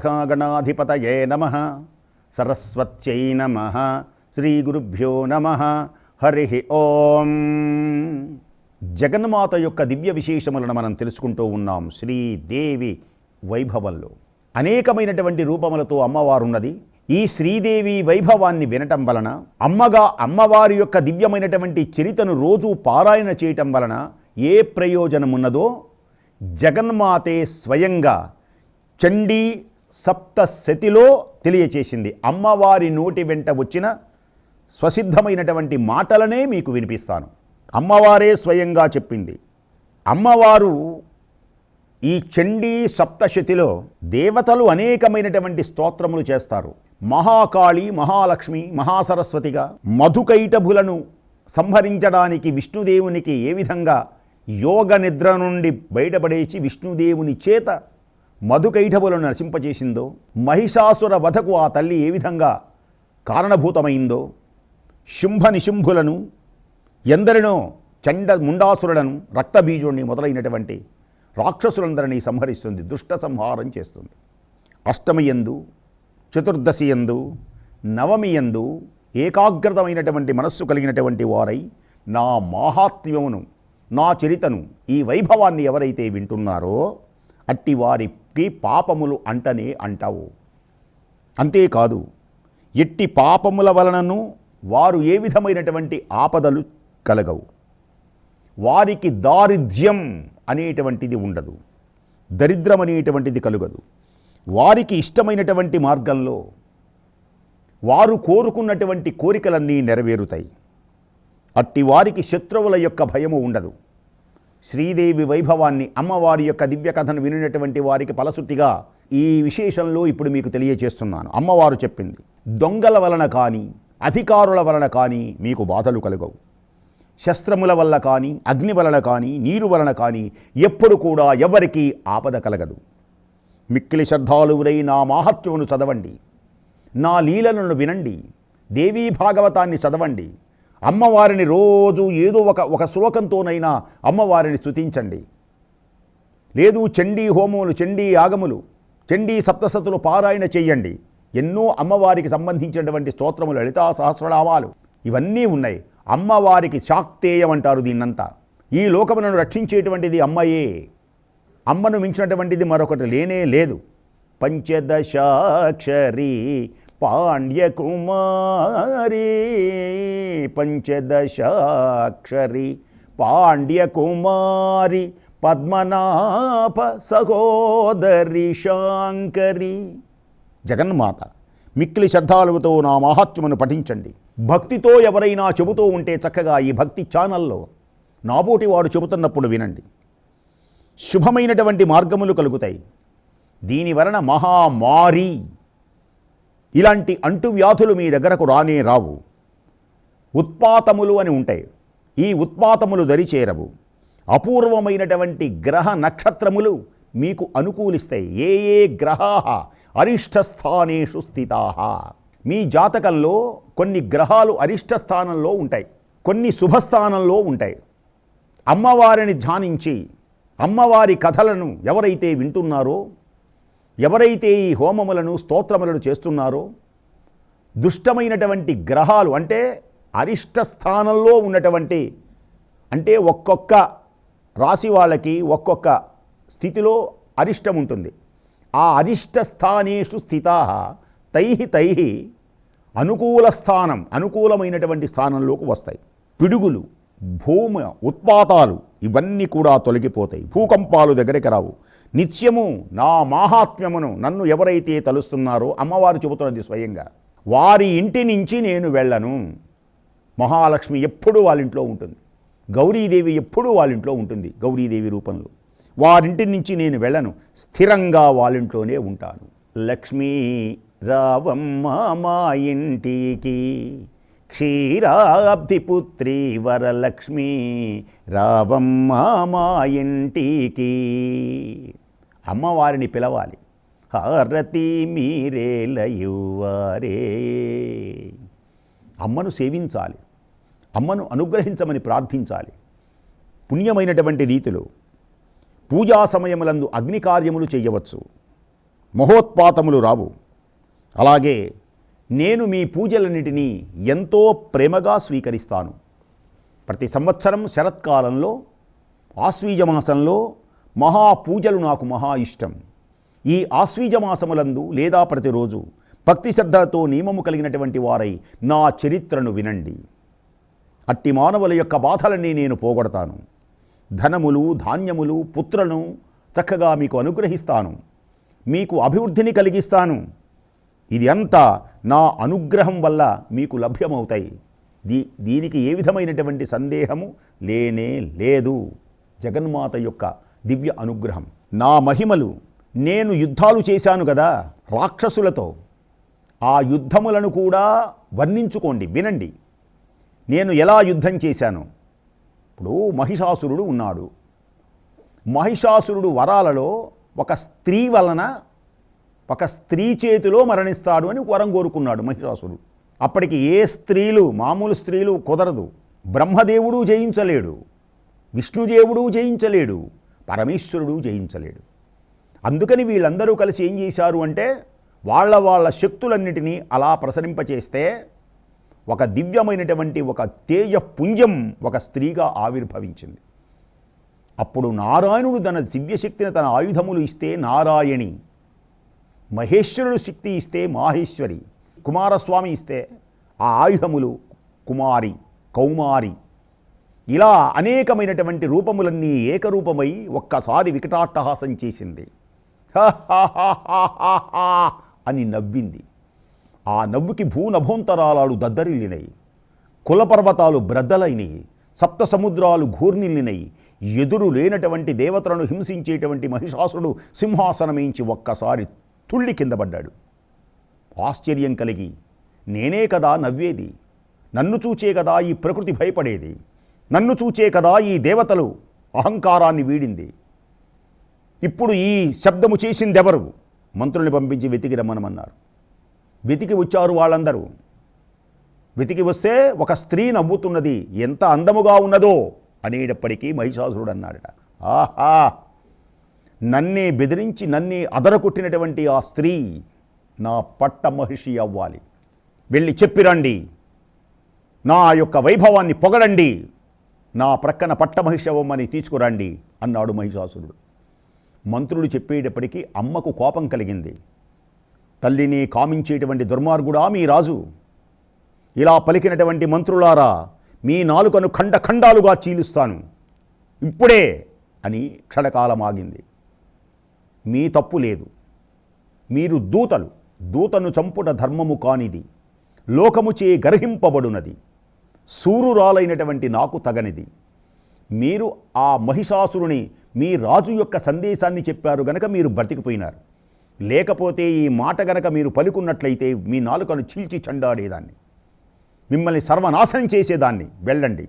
శ్రీమహాగణాధిపతయే నమ. సరస్వత్యై నమ. శ్రీగురుభ్యో నమ. హరి ఓం. జగన్మాత యొక్క దివ్య విశేషములను మనం తెలుసుకుంటూ ఉన్నాం శ్రీదేవి వైభవంలో. అనేకమైనటువంటి రూపములతో అమ్మవారున్నది. ఈ శ్రీదేవి వైభవాన్ని వినటం వలన అమ్మగా అమ్మవారి యొక్క దివ్యమైనటువంటి చరితను రోజు పారాయణ చేయటం వలన ఏ ప్రయోజనమున్నదో జగన్మాతే స్వయంగా చండీ సప్తశతిలో తెలియచేసింది. అమ్మవారి నోటి వెంట వచ్చిన స్వసిద్ధమైనటువంటి మాటలనే మీకు వినిపిస్తాను. అమ్మవారే స్వయంగా చెప్పింది. అమ్మవారు ఈ చండీ సప్తశతిలో దేవతలు అనేకమైనటువంటి స్తోత్రములు చేస్తారు. మహాకాళి మహాలక్ష్మి మహాసరస్వతిగా మధుకైటభులను సంహరించడానికి విష్ణుదేవునికి ఏ విధంగా యోగ నిద్ర నుండి బయటపడేసి విష్ణుదేవుని చేత మధుకైఠవులను నశింపచేసిందో మహిషాసుర వధకు ఆ తల్లి ఏ విధంగా కారణభూతమైందో శుంభ నిశుంభులను ఎందరినో చండ ముండాసురులను రక్తబీజుడిని మొదలైనటువంటి రాక్షసులందరినీ సంహరిస్తుంది దుష్ట సంహారం చేస్తుంది. అష్టమి ఎందు చతుర్దశి ఎందు నవమి ఎందు ఏకాగ్రతమైనటువంటి మనస్సు కలిగినటువంటి వారై నా మాహాత్మ్యమును నా చరితను ఈ వైభవాన్ని ఎవరైతే వింటున్నారో అట్టి వారి కి పాపములు అంటనే అంటావు. అంతేకాదు ఎట్టి పాపముల వలనను వారు ఏ విధమైనటువంటి ఆపదలు కలగవు. వారికి దారిద్ర్యం అనేటువంటిది ఉండదు దరిద్రం అనేటువంటిది కలుగదు. వారికి ఇష్టమైనటువంటి మార్గంలో వారు కోరుకున్నటువంటి కోరికలన్నీ నెరవేరుతాయి. అట్టి వారికి శత్రువుల యొక్క భయము ఉండదు. శ్రీదేవి వైభవాన్ని అమ్మవారి యొక్క దివ్య కథను వినినటువంటి వారికి ఫలశృతిగా ఈ విశేషంలో ఇప్పుడు మీకు తెలియజేస్తున్నాను. అమ్మవారు చెప్పింది దొంగల వలన కానీ అధికారుల వలన కానీ మీకు బాధలు కలగవు. శస్త్రముల వల్ల కానీ అగ్ని వలన కానీ నీరు వలన కానీ ఎప్పుడు కూడా ఎవరికీ ఆపద కలగదు. మిక్కిలి శ్రద్ధాలువురై నా మాహత్యమును చదవండి. నా లీలలను వినండి. దేవీ భాగవతాన్ని చదవండి. అమ్మవారిని రోజు ఏదో ఒక ఒక శ్లోకంతోనైనా అమ్మవారిని స్తుతించండి. లేదు చండీ హోమములు చండీ యాగములు చండీ సప్తసతులు పారాయణ చెయ్యండి ఎన్నో అమ్మవారికి సంబంధించినటువంటి స్తోత్రములు లలితా సహస్రనామాలు ఇవన్నీ ఉన్నాయి. అమ్మవారికి శాక్తేయం అంటారు దీన్నంతా. ఈ లోకములను రక్షించేటువంటిది అమ్మయే. అమ్మను మించినటువంటిది మరొకటి లేనే లేదు. పంచదశాక్షరి పాండ్యకుమారి పంచదశాక్షరి పాండ్యకుమారి పద్మనాభ సహోదరి శాంకరి. జగన్మాత మిక్కిలి శ్రద్ధాలుగుతో నా మహాత్మ్యమును పఠించండి. భక్తితో ఎవరైనా చెబుతూ ఉంటే చక్కగా ఈ భక్తి ఛానల్లో నాబోటి వాడు చెబుతున్నప్పుడు వినండి. శుభమైనటువంటి మార్గములు కలుగుతాయి. దీనివలన మహామారి ఇలాంటి అంటువ్యాధులు మీ దగ్గరకు రానే రావు. ఉత్పాతములు అని ఉంటాయి. ఈ ఉత్పాతములు దరిచేరవు. అపూర్వమైనటువంటి గ్రహ నక్షత్రములు మీకు అనుకూలిస్తాయి. ఏ ఏ గ్రహా అరిష్టస్థానేషు స్థితా మీ జాతకంలో కొన్ని గ్రహాలు అరిష్ట స్థానంలో ఉంటాయి. కొన్ని శుభస్థానంలో ఉంటాయి. అమ్మవారిని ధ్యానించి అమ్మవారి కథలను ఎవరైతే వింటున్నారో ఎవరైతే ఈ హోమములను స్తోత్రములను చేస్తున్నారో దుష్టమైనటువంటి గ్రహాలు అంటే అరిష్ట స్థానంలో ఉన్నటువంటి అంటే ఒక్కొక్క రాశి వాళ్ళకి ఒక్కొక్క స్థితిలో అరిష్టం ఉంటుంది. ఆ అరిష్ట స్థానేషు స్థితా తై తై అనుకూల స్థానం అనుకూలమైనటువంటి స్థానంలోకి వస్తాయి. పిడుగులు భూమి ఉత్పాతాలు ఇవన్నీ కూడా తొలగిపోతాయి. భూకంపాలు దగ్గరికి రావు. నిత్యము నా మాహాత్మ్యమును నన్ను ఎవరైతే తలుస్తున్నారో అమ్మవారు చెబుతున్నది స్వయంగా వారి ఇంటి నుంచి నేను వెళ్ళను. మహాలక్ష్మి ఎప్పుడూ వాళ్ళ ఇంట్లో ఉంటుంది. గౌరీదేవి ఎప్పుడూ వాళ్ళ ఇంట్లో ఉంటుంది గౌరీదేవి రూపంలో. వారింటి నుంచి నేను వెళ్ళను స్థిరంగా వాళ్ళింట్లోనే ఉంటాను. లక్ష్మీ రావమ్మ మా ఇంటికి క్షీరాబ్ధిపుత్రి వరలక్ష్మి రావమ్మ మా ఇంటికి. అమ్మవారిని పిలవాలి. హారతి మీరేలయువారే అమ్మను సేవించాలి. అమ్మను అనుగ్రహించమని ప్రార్థించాలి. పుణ్యమైనటువంటి రీతిలో పూజా సమయములందు అగ్ని కార్యములు చేయవచ్చు. మహోత్పాతములు రావు. అలాగే నేను మీ పూజలన్నిటినీ ఎంతో ప్రేమగా స్వీకరిస్తాను. ప్రతి సంవత్సరం శరత్కాలంలో ఆశ్వీజ మాసంలో మహాపూజలు నాకు మహా ఇష్టం ఈ ఆశ్వీజ మాసములందు లేదా ప్రతిరోజు భక్తి శ్రద్ధలతో నియమము కలిగినటువంటి వారై నా చరిత్రను వినండి. అట్టి మానవుల యొక్క బాధలన్నీ నేను పోగొడతాను. ధనములు ధాన్యములు పుత్రను చక్కగా మీకు అనుగ్రహిస్తాను. మీకు అభివృద్ధిని కలిగిస్తాను. ఇది అంతా నా అనుగ్రహం వల్ల మీకు లభ్యమవుతాయి. దీ దీనికి ఏ విధమైనటువంటి సందేహము లేనే లేదు. జగన్మాత యొక్క దివ్య అనుగ్రహం. నా మహిమలు నేను యుద్ధాలు చేశాను కదా రాక్షసులతో. ఆ యుద్ధములను కూడా వర్ణించుకోండి వినండి. నేను ఎలా యుద్ధం చేశాను? ఇప్పుడు మహిషాసురుడు ఉన్నాడు. మహిషాసురుడు వరాలలో ఒక స్త్రీ వలన ఒక స్త్రీ చేతిలో మరణిస్తాడు అని వరం కోరుకున్నాడు మహిషాసురుడు. అప్పటికి ఏ స్త్రీలు మామూలు స్త్రీలు కుదరదు. బ్రహ్మదేవుడు జయించలేడు. విష్ణుదేవుడు జయించలేడు. పరమేశ్వరుడు జయించలేడు. అందుకని వీళ్ళందరూ కలిసి ఏం చేశారు అంటే వాళ్ళ వాళ్ళ శక్తులన్నిటినీ అలా ప్రసరింపచేస్తే ఒక దివ్యమైనటువంటి ఒక తేజపుంజం ఒక స్త్రీగా ఆవిర్భవించింది. అప్పుడు నారాయణుడు తన దివ్యశక్తిని తన ఆయుధములు ఇస్తే నారాయణి మహేశ్వరుడు శక్తి ఇస్తే మాహేశ్వరి కుమారస్వామి ఇస్తే ఆ ఆయుధములు కుమారి కౌమారి ఇలా అనేకమైనటువంటి రూపములన్నీ ఏకరూపమై ఒక్కసారి వికటాట్టహాసం చేసింది. అని నవ్వింది. ఆ నవ్వుకి భూనభోంతరాలాలు దద్దరిల్లినయి కులపర్వతాలు బ్రద్దలైనయి సప్త సముద్రాలు ఘూర్నిల్లినయి ఎదురు లేనటువంటి దేవతలను హింసించేటువంటి మహిషాసుడు సింహాసనమించి ఒక్కసారి తుళ్ళి కింద పడ్డాడు. ఆశ్చర్యం కలిగి నేనే కదా నవ్వేది నన్ను చూచే కదా ఈ ప్రకృతి భయపడేది నన్ను చూచే కదా ఈ దేవతలు. అహంకారాన్ని వీడింది. ఇప్పుడు ఈ శబ్దము చేసిందెవరు? మంత్రుల్ని పంపించి వెతికి రమ్మనమన్నారు. వెతికి వచ్చారు వాళ్ళందరూ. వెతికి వస్తే ఒక స్త్రీ నవ్వుతున్నది. ఎంత అందముగా ఉన్నదో అనేటప్పటికీ మహిషాసురుడు అన్నాడట ఆహా! నన్నే బెదిరించి నన్నే అదరకొట్టినటువంటి ఆ స్త్రీ నా పట్ట మహిషి అవ్వాలి. వెళ్ళి చెప్పిరండి నా యొక్క వైభవాన్ని పొగడండి. నా ప్రక్కన పట్టమహిషవమ్మని తీసుకురండి అన్నాడు మహిషాసురుడు. మంత్రులు చెప్పేటప్పటికీ అమ్మకు కోపం కలిగింది. తల్లిని కామించేటువంటి దుర్మార్గుడా మీ రాజు? ఇలా పలికినటువంటి మంత్రులారా మీ నాలుకను ఖండ ఖండాలుగా చీలుస్తాను. ఇప్పుడే అని క్షణకాలం ఆగింది. మీ తప్పు లేదు. మీరు దూతలు. దూతను చంపుట ధర్మము కానిది. లోకముచే గర్హింపబడునది. సూరురాలైనటువంటి నాకు తగనిది. మీరు ఆ మహిషాసురుని మీ రాజు యొక్క సందేశాన్ని చెప్పారు గనక మీరు బ్రతికిపోయినారు. లేకపోతే ఈ మాట గనక మీరు పలుకున్నట్లయితే మీ నాలుకను చీల్చి చండాడేదాన్ని. మిమ్మల్ని సర్వనాశనం చేసేదాన్ని. వెళ్ళండి.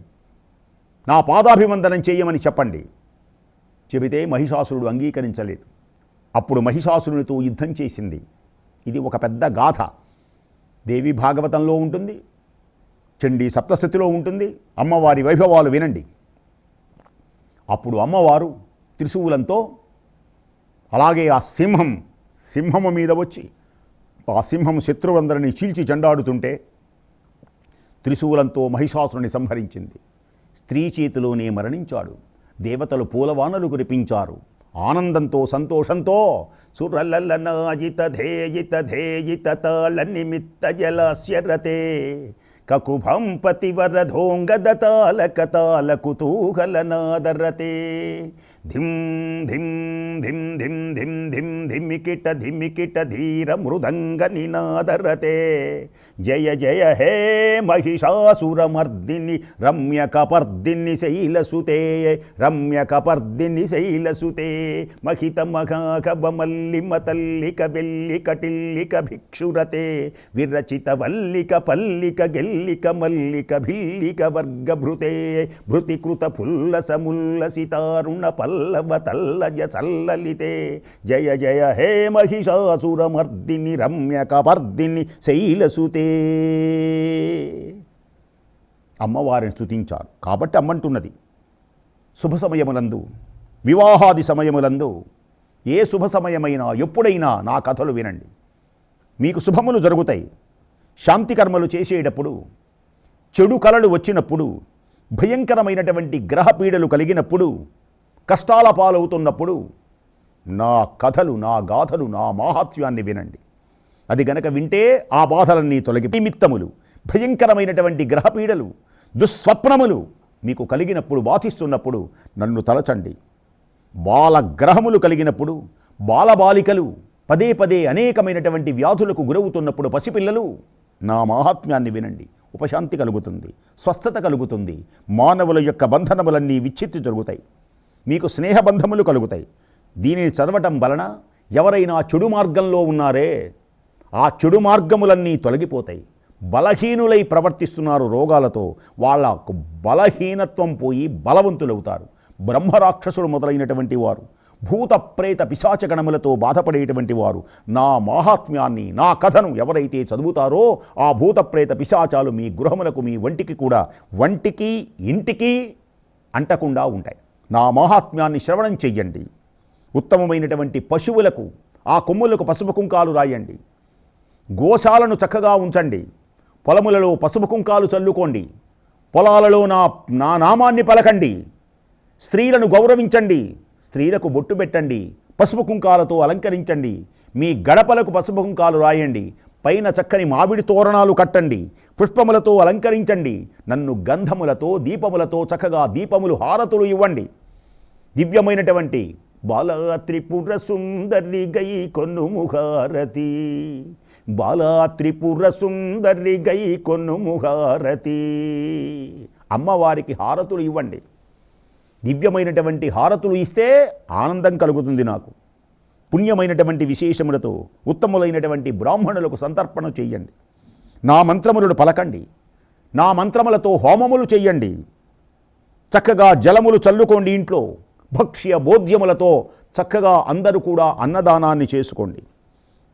నా పాదాభివందనం చేయమని చెప్పండి. చెబితే మహిషాసురుడు అంగీకరించలేదు. అప్పుడు మహిషాసురునితో యుద్ధం చేసింది. ఇది ఒక పెద్ద గాథ. దేవి భాగవతంలో ఉంటుంది చండీ సప్తశతిలో ఉంటుంది. అమ్మవారి వైభవాలు వినండి. అప్పుడు అమ్మవారు త్రిశూలంతో అలాగే ఆ సింహం సింహము మీద వచ్చి ఆ సింహం శత్రువందరిని చీల్చి చెండాడుతుంటే త్రిశూలంతో మహిషాసురుని సంహరించింది. స్త్రీ చేతిలోనే మరణించాడు. దేవతలు పూలవానలు కురిపించారు. ఆనందంతో సంతోషంతో సురలలనాజిత ధేయిత ధేయిత తాళ నిమిత్త జలాస్యరతే కకుభం పతివరధోంగదతాల కతాల కుతూహల నాదరతే ధిం ధిం ధిం ధిం ధిం ధిం ధిమికిట ధిమికిట ధీర మృదంగ నినాదరతే జయ జయ హే మహిషాసురమర్దిని రమ్య కపర్దిని శైలసుతే రమ్య కపర్దిని శైలసుతే. మహిత మఘాకవ మల్లిమ తల్లిక వెల్లిక టిల్లిక భిక్షురతే. విరచిత వల్లిక పల్లిక గెల్లిక మల్లిక భిల్లిక వర్గభృతే భృతికృత ఫుల్ల సముల్ల సితారుణ పల్లవ తల్లజ సల్లలితే. జయ జయ హే మహిషాసురమర్దిని రమ్యకపర్దిని శైలసుతే. అమ్మవారిని స్థుతించారు కాబట్టి అమ్మంటున్నది. శుభ సమయములందు వివాహాది సమయములందు ఏ శుభ సమయమైనా ఎప్పుడైనా నా కథలు వినండి. మీకు శుభములు జరుగుతాయి. శాంతి కర్మలు చేసేటప్పుడు చెడు కళలు వచ్చినప్పుడు భయంకరమైనటువంటి గ్రహపీడలు కలిగినప్పుడు కష్టాల పాలవుతున్నప్పుడు నా కథలు నా గాథలు నా మాహాత్మ్యాన్ని వినండి. అది గనక వింటే ఆ బాధలన్నీ తొలగి నిమిత్తములు భయంకరమైనటువంటి గ్రహపీడలు దుస్వప్నములు మీకు కలిగినప్పుడు బాధిస్తున్నప్పుడు నన్ను తలచండి. బాలగ్రహములు కలిగినప్పుడు బాలబాలికలు పదే పదే అనేకమైనటువంటి వ్యాధులకు గురవుతున్నప్పుడు పసిపిల్లలు నా మాహాత్మ్యాన్ని వినండి. ఉపశాంతి కలుగుతుంది స్వస్థత కలుగుతుంది మానవుల యొక్క బంధనములన్నీ విచ్ఛిత్తి జరుగుతాయి. మీకు స్నేహబంధములు కలుగుతాయి. దీనిని చదవటం వలన ఎవరైనా చెడు మార్గంలో ఉన్నారే ఆ చెడు మార్గములన్నీ తొలగిపోతాయి. బలహీనులై ప్రవర్తిస్తున్నారు రోగాలతో వాళ్ళకు బలహీనత్వం పోయి బలవంతులవుతారు. బ్రహ్మరాక్షసుడు మొదలైనటువంటి వారు భూత ప్రేత పిశాచగణములతో బాధపడేటువంటి వారు నా మాహాత్మ్యాన్ని నా కథను ఎవరైతే చదువుతారో ఆ భూత ప్రేత పిశాచాలు మీ గృహములకు మీ వంటికి కూడా వంటికి ఇంటికి అంటకుండా ఉంటాయి. నా మాహాత్మ్యాన్ని శ్రవణం చెయ్యండి. ఉత్తమమైనటువంటి పశువులకు ఆ కొమ్ములకు పసుపు కుంకాలు రాయండి. గోశాలను చక్కగా ఉంచండి. పొలములలో పసుపు కుంకాలు చల్లుకోండి. పొలాలలో నా నా నామాన్ని పలకండి. స్త్రీలను గౌరవించండి. స్త్రీలకు బొట్టు పెట్టండి పసుపు కుంకాలతో అలంకరించండి మీ గడపలకు పసుపు కుంకాలు రాయండి పైన చక్కని మామిడి తోరణాలు కట్టండి పుష్పములతో అలంకరించండి నన్ను గంధములతో దీపములతో చక్కగా దీపములు హారతులు ఇవ్వండి. దివ్యమైనటువంటి బాలా త్రిపుర సుందరి గై కొన్ను ముహారతి బాలా త్రిపుర సుందరి గై కొన్ను ముహారతి. అమ్మవారికి హారతులు ఇవ్వండి. దివ్యమైనటువంటి హారతులు ఇస్తే ఆనందం కలుగుతుంది నాకు. పుణ్యమైనటువంటి విశేషములతో ఉత్తములైనటువంటి బ్రాహ్మణులకు సంతర్పణ చేయండి. నా మంత్రములను పలకండి. నా మంత్రములతో హోమములు చెయ్యండి చక్కగా జలములు చల్లుకోండి ఇంట్లో. భక్ష్య బోధ్యములతో చక్కగా అందరూ కూడా అన్నదానాన్ని చేసుకోండి.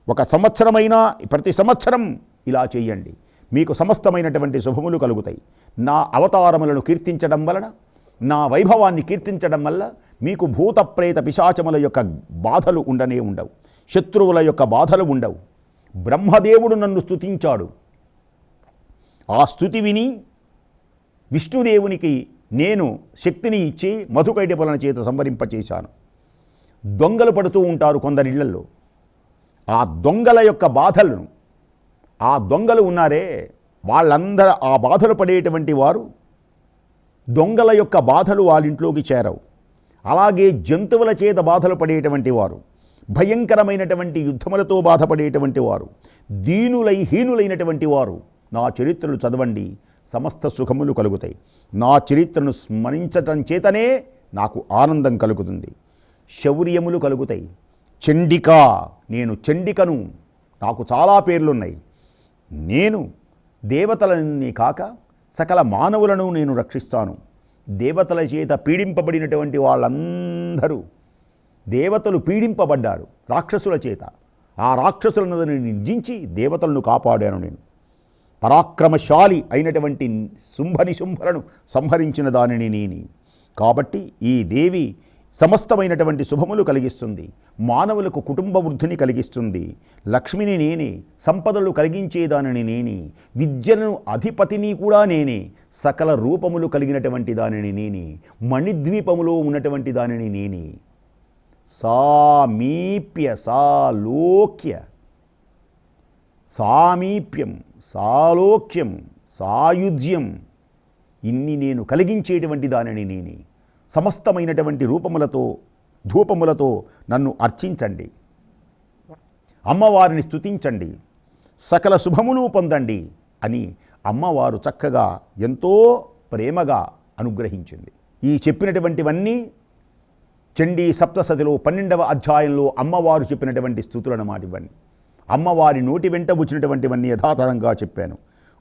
ఒక సంవత్సరమైనా ప్రతి సంవత్సరం ఇలా చేయండి. మీకు సమస్తమైనటువంటి శుభములు కలుగుతాయి. నా అవతారములను కీర్తించడం వలన నా వైభవాన్ని కీర్తించడం వల్ల మీకు భూత ప్రేత పిశాచముల యొక్క బాధలు ఉండనే ఉండవు. శత్రువుల యొక్క బాధలు ఉండవు. బ్రహ్మదేవుడు నన్ను స్తుతించాడు. ఆ స్థుతి విని విష్ణుదేవునికి నేను శక్తిని ఇచ్చి మధుకైటపులన చేత సంవరింపచేశాను. దొంగలు పడుతూ ఉంటారు కొందరిళ్ళల్లో ఆ దొంగల యొక్క బాధలను ఆ దొంగలు ఉన్నారే వాళ్ళందరూ ఆ బాధలు పడేటువంటి వారు దొంగల యొక్క బాధలు వాళ్ళింట్లోకి చేరవు. అలాగే జంతువుల చేత బాధలు పడేటువంటి వారు భయంకరమైనటువంటి యుద్ధములతో బాధపడేటువంటి వారు దీనులై హీనులైనటువంటి వారు నా చరిత్రలు చదవండి సమస్త సుఖములు కలుగుతాయి. నా చరిత్రను స్మరించటం చేతనే నాకు ఆనందం కలుగుతుంది. శౌర్యములు కలుగుతాయి. చండిక నేను చండికను నాకు చాలా పేర్లున్నాయి. నేను దేవతలని కాక సకల మానవులను నేను రక్షిస్తాను. దేవతల చేత పీడింపబడినటువంటి వాళ్ళందరూ దేవతలు పీడింపబడ్డారు రాక్షసుల చేత. ఆ రాక్షసులను నిర్జించి దేవతలను కాపాడాను నేను. పరాక్రమశాలి అయినటువంటి శుంభని శుంభలను సంహరించిన దానిని నేని. కాబట్టి ఈ దేవి సమస్తమైనటువంటి శుభములు కలిగిస్తుంది. మానవులకు కుటుంబ వృద్ధిని కలిగిస్తుంది. లక్ష్మిని నేనే సంపదలు కలిగించేదానిని నేనే విద్యను అధిపతిని కూడా నేనే సకల రూపములు కలిగినటువంటి దానిని నేనే మణిద్వీపములో ఉన్నటువంటి దానిని నేనే. సామీప్య సాలోక్య సామీప్యం సాలోక్యం సాయుధ్యం ఇన్ని నేను కలిగించేటువంటి దానిని నేనే. సమస్తమైనటువంటి రూపములతో ధూపములతో నన్ను అర్చించండి. అమ్మవారిని స్తుతించండి. సకల శుభములు పొందండి అని అమ్మవారు చక్కగా ఎంతో ప్రేమగా అనుగ్రహించింది. ఈ చెప్పినటువంటివన్నీ చండీ సప్తసతిలో పన్నెండవ అధ్యాయంలో అమ్మవారు చెప్పినటువంటి స్థుతులన్నమాట ఇవన్నీ. అమ్మవారి నోటి వెంట వచ్చినటువంటివన్నీ యథాతథంగా చెప్పాను.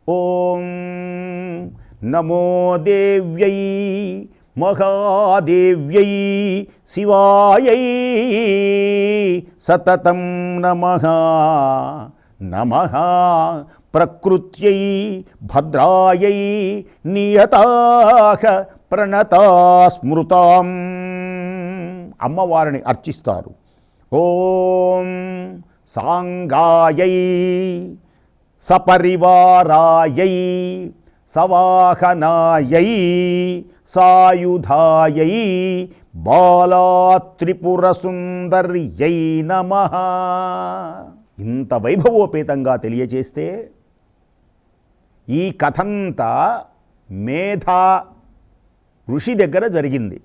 ఓం నమో దేవ్యై మహాదేవ్యై శివాయై సతతం నమ. నమ. ప్రకృత్యై భద్రాయై నియతాహ ప్రణతా స్మృతాం. అమ్మవారిని అర్చిస్తారు. ఓం సాంగాయై సపరివారాయై సవాహనాయై సాయుధాయై బాలాత్రిపురసుందర్యై నమ. ఇంత వైభవోపేతంగా తెలియచేస్తే ఈ కథంతా మేధా ఋషి దగ్గర జరిగింది.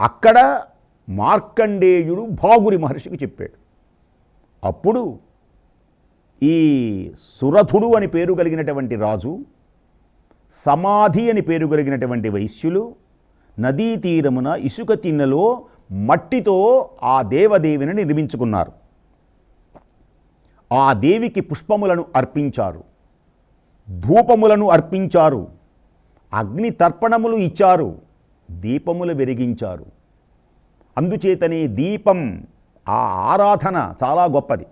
అక్కడ మార్కండేయుడు భాగురి మహర్షికి చెప్పాడు. అప్పుడు ఈ సురథుడు అని పేరు కలిగినటువంటి రాజు సమాధి అని పేరు కలిగినటువంటి వైశ్యులు నదీ తీరమున ఇసుక తిన్నెలో మట్టితో ఆ దేవదేవిని నిర్మించుకున్నారు. ఆ దేవికి పుష్పములను అర్పించారు ధూపములను అర్పించారు అగ్ని తర్పణములు ఇచ్చారు దీపములు వెలిగించారు. అందుచేతనే దీపం ఆ ఆరాధన చాలా గొప్పది.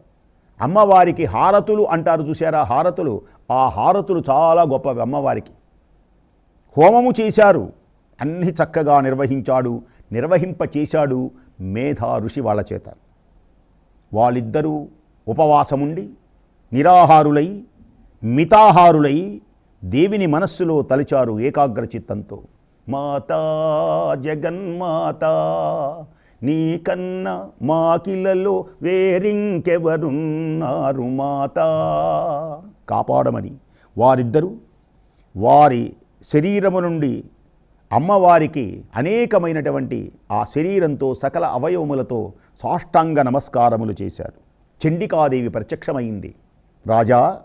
అమ్మవారికి హారతులు అంటారు చూసారా హారతులు. ఆ హారతులు చాలా గొప్పవి అమ్మవారికి. హోమము చేశారు. అన్ని చక్కగా నిర్వహించాడు. నిర్వహింప చేశాడు మేధా ఋషి వాళ్ళ చేత. వాళ్ళిద్దరూ ఉపవాసముండి నిరాహారులై మితాహారులై దేవిని మనస్సులో తలిచారు ఏకాగ్ర చిత్తంతో మాతా జగన్మాత నీకన్నా మాకిలలో వేరింకెవరున్నారు మాతా? కాపాడమని వారిద్దరూ వారి శరీరము నుండి అమ్మవారికి అనేకమైనటువంటి ఆ శరీరంతో సకల అవయవములతో సాష్టాంగ నమస్కారములు చేశారు. చండికాదేవి ప్రత్యక్షమైంది. రాజా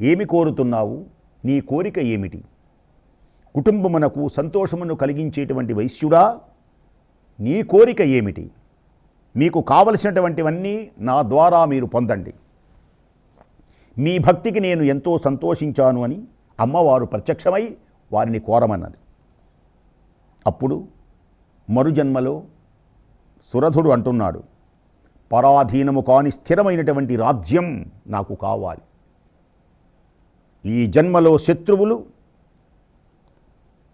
ఏమి కోరుతున్నావు? నీ కోరిక ఏమిటి? కుటుంబమునకు సంతోషమును కలిగించేటువంటి వైశ్యుడా? నీ కోరిక ఏమిటి? మీకు కావలసినటువంటివన్నీ నా ద్వారా మీరు పొందండి. మీ భక్తికి నేను ఎంతో సంతోషించాను అని అమ్మవారు ప్రత్యక్షమై వారిని కోరమన్నది. అప్పుడు మరుజన్మలో సురధుడు అంటున్నాడు పరాధీనము కాని స్థిరమైనటువంటి రాజ్యం నాకు కావాలి. ఈ జన్మలో శత్రువులు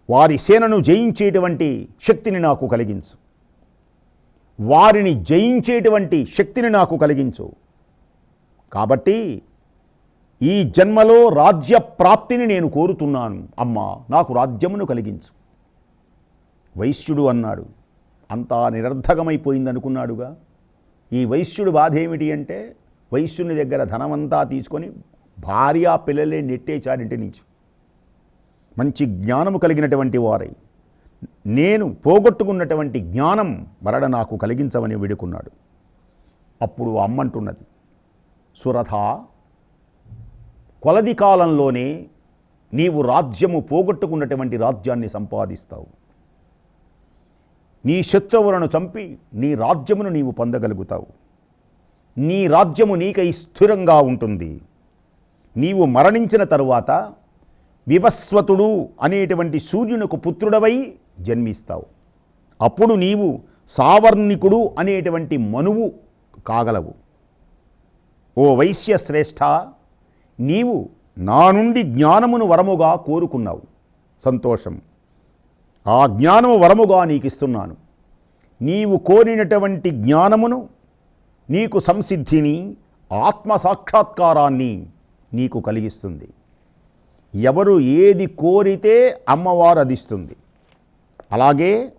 వారి సేనను జయించేటువంటి శక్తిని నాకు కలిగించు. వారిని జయించేటువంటి శక్తిని నాకు కలిగించు. కాబట్టి ఈ జన్మలో రాజ్య ప్రాప్తిని నేను కోరుతున్నాను. అమ్మా నాకు రాజ్యమును కలిగించు. వైశ్యుడు అన్నాడు. అంతా నిరర్ధకమైపోయింది అనుకున్నాడుగా ఈ వైశ్యుడు బాధ ఏమిటి అంటే వైశ్యుని దగ్గర ధనమంతా తీసుకొని భార్య పిల్లలే నెట్టేచారింటి నుంచి. మంచి జ్ఞానము కలిగినటువంటి వారై. నేను పోగొట్టుకున్నటువంటి జ్ఞానం మరణ నాకు కలిగించమని వేడుకున్నాడు. అప్పుడు అమ్మంటున్నది సురథ కొలది కాలంలోనే నీవు రాజ్యము పోగొట్టుకున్నటువంటి రాజ్యాన్ని సంపాదిస్తావు. నీ శత్రువులను చంపి నీ రాజ్యమును నీవు పొందగలుగుతావు. నీ రాజ్యము నీకై స్థిరంగా ఉంటుంది. నీవు మరణించిన తరువాత వివస్వతుడు అనేటువంటి సూర్యునకు పుత్రుడవై జన్మిస్తావు. అప్పుడు నీవు సావర్ణికుడు అనేటువంటి మనువు కాగలవు. ఓ వైశ్య శ్రేష్ఠ నీవు నా నుండి జ్ఞానమును వరముగా కోరుకున్నావు. సంతోషం. ఆ జ్ఞానము వరముగా నీకు ఇస్తున్నాను నీవు కోరినటువంటి జ్ఞానమును నీకు సంసిద్ధిని ఆత్మ సాక్షాత్కారాన్ని నీకు కలిగిస్తుంది. ఎవరు ఏది కోరితే అమ్మవారు అదిస్తుంది. అలాగే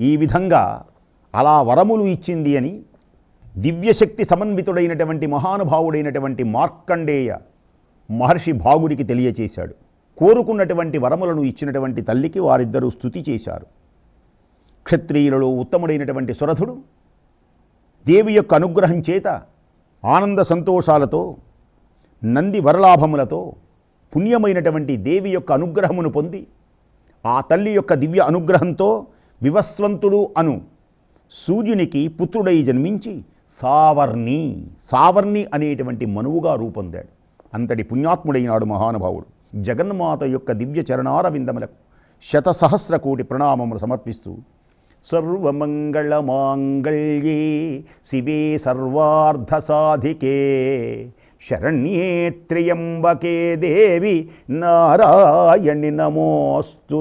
ఈ విధంగా అలా వరములు ఇచ్చింది అని దివ్యశక్తి సమన్వితుడైనటువంటి మహానుభావుడైనటువంటి మార్కండేయ మహర్షి భాగుడికి తెలియచేశాడు. కోరుకున్నటువంటి వరములను ఇచ్చినటువంటి తల్లికి వారిద్దరూ స్థుతి చేశారు. క్షత్రియులలో ఉత్తముడైనటువంటి సురథుడు దేవి యొక్క అనుగ్రహం చేత ఆనంద సంతోషాలతో నంది వరలాభములతో పుణ్యమైనటువంటి దేవి యొక్క అనుగ్రహమును పొంది ఆ తల్లి యొక్క దివ్య అనుగ్రహంతో వివస్వంతుడు అను. సూర్యునికి పుత్రుడై జన్మించి సావర్ణి సావర్ణి అనేటువంటి మనువుగా రూపొందాడు. అంతటి పుణ్యాత్ముడైనాడు మహానుభావుడు. జగన్మాత యొక్క దివ్య చరణారవిందములకు శతసహస్ర కోటి ప్రణామములు సమర్పిస్తూ సర్వమంగళమాంగళ్యే శివే సర్వార్ధసాధికే శరణ్యే త్ర్యంబకే దేవి నారాయణి నమోస్తు